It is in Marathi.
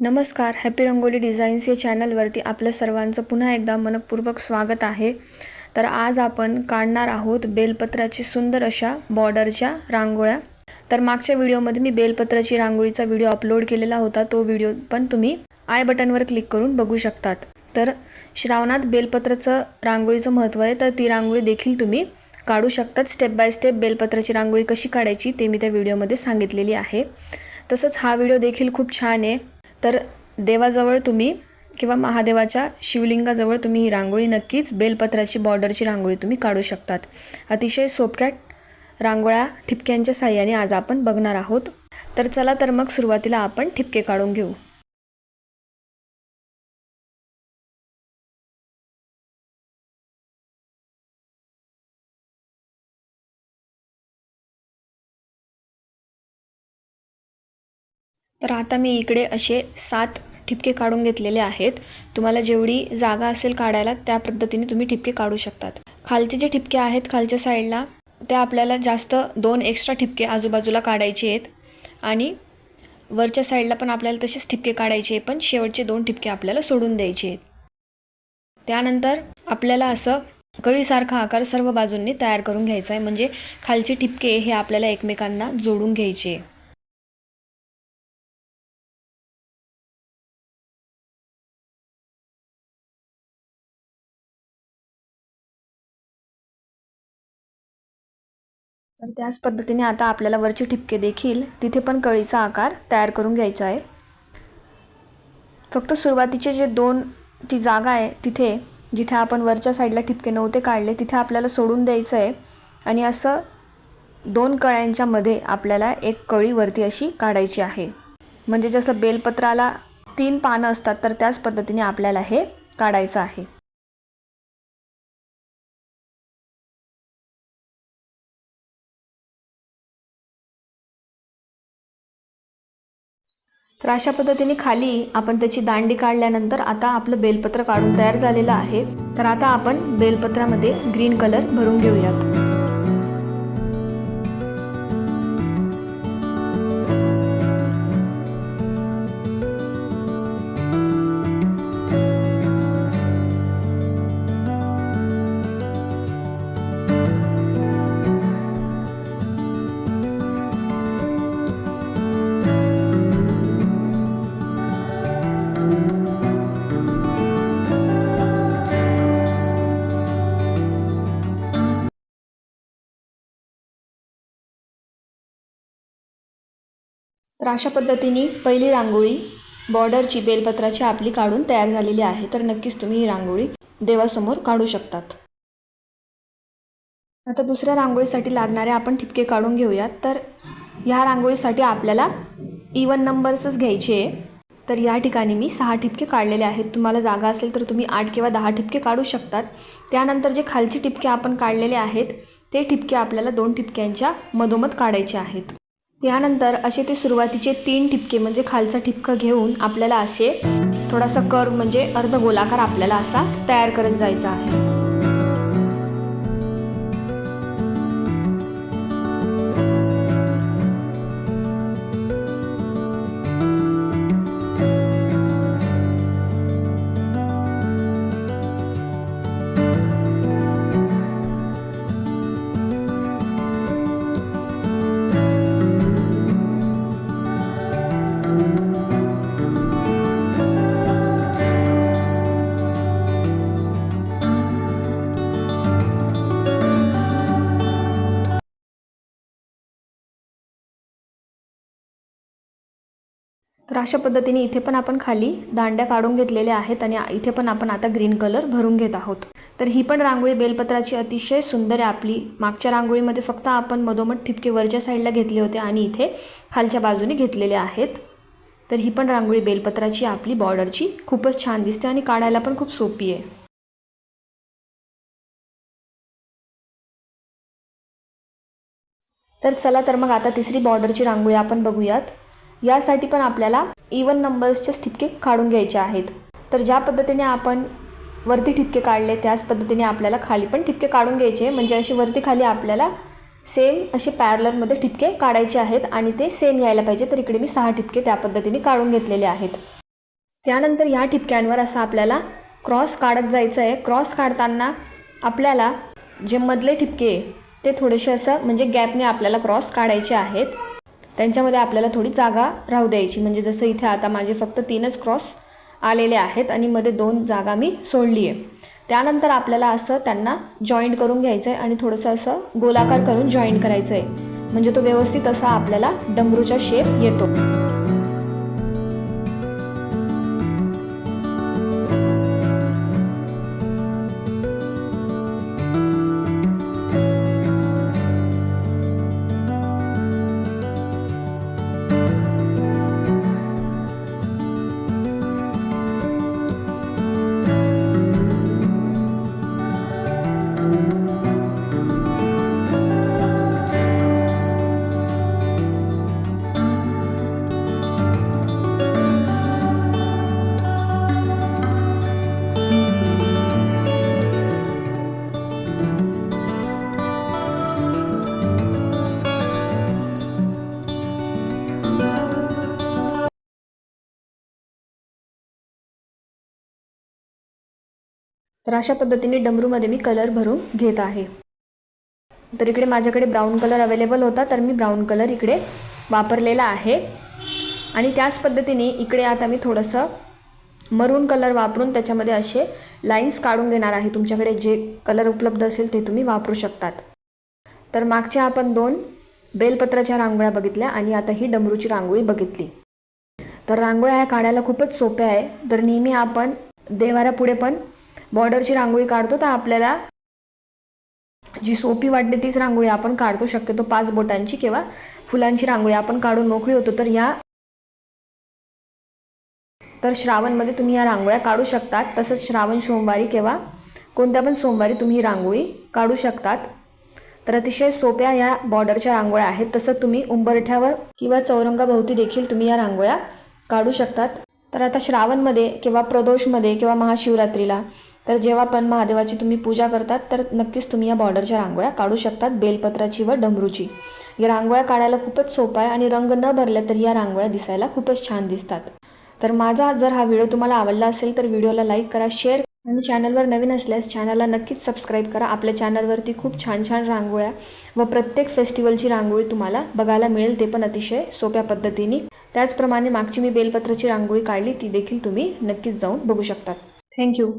नमस्कार हॅपी रंगोली डिझाईन्स या चॅनलवरती आपल्या सर्वांचं पुन्हा एकदा मनपूर्वक स्वागत आहे. तर आज आपण काढणार आहोत बेलपत्राची सुंदर अशा बॉर्डरच्या रांगोळ्या. तर मागच्या व्हिडिओमध्ये मी बेलपत्राची रांगोळीचा व्हिडिओ अपलोड केलेला होता तो व्हिडिओ पण तुम्ही आय बटनवर क्लिक करून बघू शकतात. तर श्रावणात बेलपत्राचं रांगोळीचं महत्त्व आहे तर ती रांगोळी देखील तुम्ही काढू शकतात. स्टेप बाय स्टेप बेलपत्राची रांगोळी कशी काढायची ते मी त्या व्हिडिओमध्ये सांगितलेली आहे. तसंच हा व्हिडिओ देखील खूप छान आहे. तर देवाजवळ तुम्ही किंवा महादेवाच्या शिवलिंगाजवळ तुम्ही ही रांगोळी नक्कीच बेलपत्राची बॉर्डरची रांगोळी तुम्ही काढू शकतात. अतिशय सोपक्या रांगोळ्या ठिपक्यांच्या साह्याने आज आपण बघणार आहोत. तर चला तर मग सुरुवातीला आपण ठिपके काढून घेऊ. तर आता मी इकडे असे सात ठिपके काढून घेतलेले आहेत. तुम्हाला जेवढी जागा असेल काढायला त्या पद्धतीने तुम्ही ठिपके काढू शकतात. खालचे जे ठिपके आहेत खालच्या साईडला ते आपल्याला जास्त दोन एक्स्ट्रा ठिपके आजूबाजूला काढायचे आहेत. आणि वरच्या साईडला पण आपल्याला तसेच ठिपके काढायचे आहे पण शेवटचे दोन ठिपके आपल्याला सोडून द्यायचे आहेत. त्यानंतर आपल्याला असं कळीसारखा आकार सर्व बाजूंनी तयार करून घ्यायचा आहे. म्हणजे खालचे ठिपके हे आपल्याला एकमेकांना जोडून घ्यायचे. तर त्याच पद्धतीने आता आपल्याला वरचे ठिपके देखील तिथे पण कळीचा आकार तयार करून घ्यायचा आहे. फक्त सुरुवातीचे जे दोन ती जागा आहे तिथे जिथे आपण वरच्या साईडला ठिपके नव्हते काढले तिथे आपल्याला सोडून द्यायचं आहे. आणि असं दोन कळ्यांच्या मध्ये आपल्याला एक कळी वरती अशी काढायची आहे. म्हणजे जसं बेलपत्राला तीन पानं असतात तर त्याच पद्धतीने आपल्याला हे काढायचं आहे. तर अशा पद्धतीने खाली आपण त्याची दांडी काढल्यानंतर आता आपलं बेलपत्र काढून तयार झालेलं आहे. तर आता आपण बेलपत्रामध्ये ग्रीन कलर भरून घेऊयात. तर अशा पद्धतीने पहिली रांगोळी बॉर्डरची बेलपत्राची आपली काढून तयार झालेली आहे. तर नक्कीच तुम्ही ही रांगोळी देवासमोर काढू शकतात. आता दुसऱ्या रांगोळीसाठी लागणारे आपण ठिपके काढून घेऊयात. तर ह्या रांगोळीसाठी आपल्याला इवन नंबर्सच घ्यायचे आहे. तर या ठिकाणी मी सहा ठिपके काढलेले आहेत. तुम्हाला जागा असेल तर तुम्ही आठ किंवा दहा ठिपके काढू शकतात. त्यानंतर जे खालचे ठिपके आपण काढलेले आहेत ते ठिपके आपल्याला दोन ठिपक्यांच्या मधोमध काढायचे आहेत. त्यानंतर असे ते सुरुवातीचे तीन ठिपके म्हणजे खालचा ठिपकं घेऊन आपल्याला असे थोडासा कर्व म्हणजे अर्ध गोलाकार आपल्याला असा तयार करत जायचा आहे. तर अशा पद्धतीने इथे पण आपण खाली दांड्या काढून घेतलेल्या आहेत आणि इथे पण आपण आता ग्रीन कलर भरून घेत आहोत. तर ही पण रांगोळी बेलपत्राची अतिशय सुंदर आहे आपली. मागच्या रांगोळीमध्ये फक्त आपण मधोमध ठिपके वरच्या साईडला घेतले होते आणि इथे खालच्या बाजूने घेतलेले आहेत. तर ही पण रांगोळी बेलपत्राची आपली. बॉर्डरची खूपच छान दिसते आणि काढायला पण खूप सोपी आहे. तर चला तर मग आता तिसरी बॉर्डरची रांगोळी आपण बघूयात. यासाठी पण आपल्याला इवन नंबर्सचे ठिपके काढून घ्यायचे आहेत. तर ज्या पद्धतीने आपण वरती ठिपके काढले त्याच पद्धतीने आपल्याला खाली पण ठिपके काढून घ्यायचे. म्हणजे असे वरती खाली आपल्याला सेम असे पॅरलरमध्ये ठिपके काढायचे आहेत आणि ते सेम यायला पाहिजे. तर इकडे मी सहा ठिपके त्या पद्धतीने काढून घेतलेले आहेत. त्यानंतर ह्या ठिपक्यांवर असं आपल्याला क्रॉस काढत जायचं आहे. क्रॉस काढताना आपल्याला जे मधले ठिपके आहे, ते थोडेसे असं म्हणजे गॅपने आपल्याला क्रॉस काढायचे आहेत. त्यांच्यामध्ये आपल्याला थोडी जागा राहू द्यायची. म्हणजे जसं इथे आता माझे फक्त तीनच क्रॉस आलेले आहेत आणि मध्ये दोन जागा मी सोडली आहे. त्यानंतर आपल्याला असं त्यांना जॉईंट करून घ्यायचं आहे आणि थोडंसं असं गोलाकार करून जॉईंट करायचं आहे म्हणजे तो व्यवस्थित असा आपल्याला डमरूचा शेप येतो. तर अशा पद्धतीने डमरूमध्ये मी कलर भरून घेत आहे. तर इकडे माझ्याकडे ब्राऊन कलर अवेलेबल होता तर मी ब्राऊन कलर इकडे वापरलेला आहे. आणि त्याच पद्धतीने इकडे आता मी थोडंसं मरून कलर वापरून त्याच्यामध्ये असे लाईन्स काढून घेणार आहे. तुमच्याकडे जे कलर उपलब्ध असेल ते तुम्ही वापरू शकतात. तर मागच्या आपण दोन बेलपत्राच्या रांगोळ्या बघितल्या आणि आता ही डमरूची रांगोळी बघितली. तर रांगोळ्या ह्या काढायला खूपच सोप्या आहे. तर नेहमी आपण देवाऱ्यापुढे पण बॉर्डरची रांगोळी काढतो तर आपल्याला जी सोपी वाटते तीच रांगोळी आपण काढतो. शक्यतो पाच बोटांची किंवा फुलांची रांगोळी आपण काढून मोकळी होतो. तर या तर श्रावणमध्ये तुम्ही या रांगोळ्या काढू शकतात. तसंच श्रावण सोमवारी किंवा कोणत्या पण सोमवारी तुम्ही ही रांगोळी काढू शकतात. तर अतिशय सोप्या या बॉर्डरच्या रांगोळ्या आहेत. तसं तुम्ही उंबरठ्यावर किंवा चौरंगाभोवती देखील तुम्ही या रांगोळ्या काढू शकतात. तर आता श्रावणमध्ये किंवा प्रदोषमध्ये किंवा महाशिवरात्रीला तर जेव्हा पण महादेवाची तुम्ही पूजा करतात तर नक्कीच तुम्ही या बॉर्डरच्या रांगोळ्या काढू शकतात बेलपत्राची व डमरूची. या रांगोळ्या काढायला खूपच सोपा आहे आणि रंग न भरले तर या रांगोळ्या दिसायला खूपच छान दिसतात. तर माझा जर हा व्हिडिओ तुम्हाला आवडला असेल तर व्हिडिओला लाईक करा शेअर आणि चॅनलवर नवीन असल्यास चॅनलला नक्कीच सबस्क्राईब करा. आपल्या चॅनलवरती खूप छान छान रांगोळ्या व प्रत्येक फेस्टिवलची रांगोळी तुम्हाला बघायला मिळेल ते पण अतिशय सोप्या पद्धतीने. त्याचप्रमाणे मागची मी बेलपत्राची रांगोळी काढली ती देखील तुम्ही नक्कीच जाऊन बघू शकतात. थँक्यू